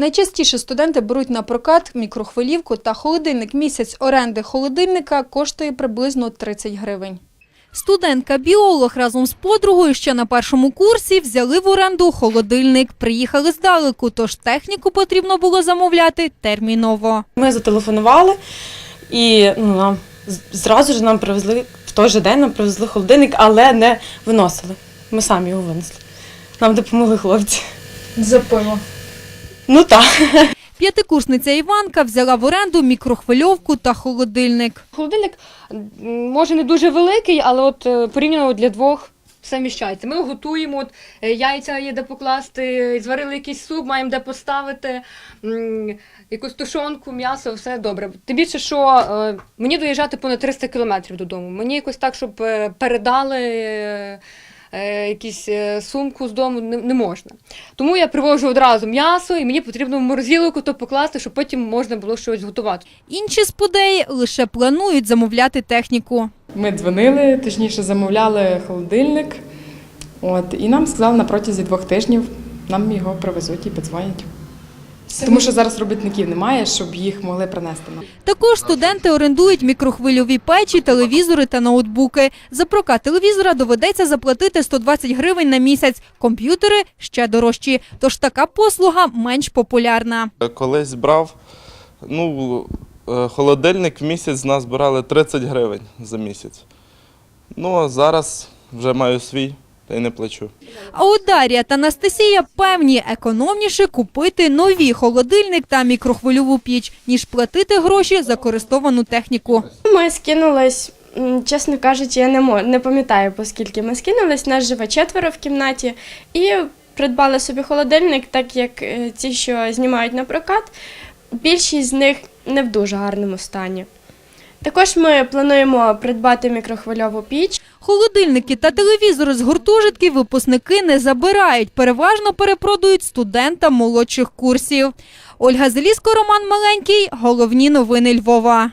Найчастіше студенти беруть на прокат мікрохвилівку та холодильник. Місяць оренди холодильника коштує приблизно 30 гривень. Студентка-біолог разом з подругою ще на першому курсі взяли в оренду холодильник. Приїхали здалеку, тож техніку потрібно було замовляти терміново. Ми зателефонували і ну, нам зразу ж нам привезли в той же день нам привезли холодильник, але не виносили. Ми самі його винесли. Нам допомогли хлопці. За пиво. Ну так. П'ятикурсниця Іванка взяла в оренду мікрохвильовку та холодильник. Холодильник може не дуже великий, але от е, порівняно для двох все вміщається. Ми готуємо, от, е, яйця є де покласти, зварили якийсь суп, маємо де поставити, якусь тушонку, м'ясо, все добре. Тим більше, що е, мені доїжджати понад 300 кілометрів додому. Мені якось так, щоб передали. Е, Якісь е, сумку з дому не, не можна. Тому я привожу одразу м'ясо, і мені потрібно в морозилку то покласти, щоб потім можна було щось готувати. Інші сподеї лише планують замовляти техніку. Ми дзвонили, точніше замовляли холодильник. От, і нам сказали на протязі двох тижнів нам його привезуть і подзвонять. Тому що зараз робітників немає, щоб їх могли принести. Також студенти орендують мікрохвильові печі, телевізори та ноутбуки. За прокат телевізора доведеться заплатити 120 гривень на місяць. Комп'ютери ще дорожчі. Тож така послуга менш популярна. Колись брав, ну, е, холодильник в місяць з нас брали 30 гривень за місяць. Ну, а зараз вже маю свій та й не плачу. А от Дар'я та Анастасія певні економніше купити нові холодильник та мікрохвильову піч, ніж платити гроші за користовану техніку. Ми скинулись, чесно кажучи, я не мо- не пам'ятаю, по скільки ми скинулись. Нас живе четверо в кімнаті і придбали собі холодильник, так як е, ті, що знімають на прокат, більшість з них не в дуже гарному стані. Також ми плануємо придбати мікрохвильову піч. Холодильники та телевізори з гуртожитків випускники не забирають, переважно перепродають студентам молодших курсів. Ольга Зеліско, Роман Маленький. Головні новини Львова.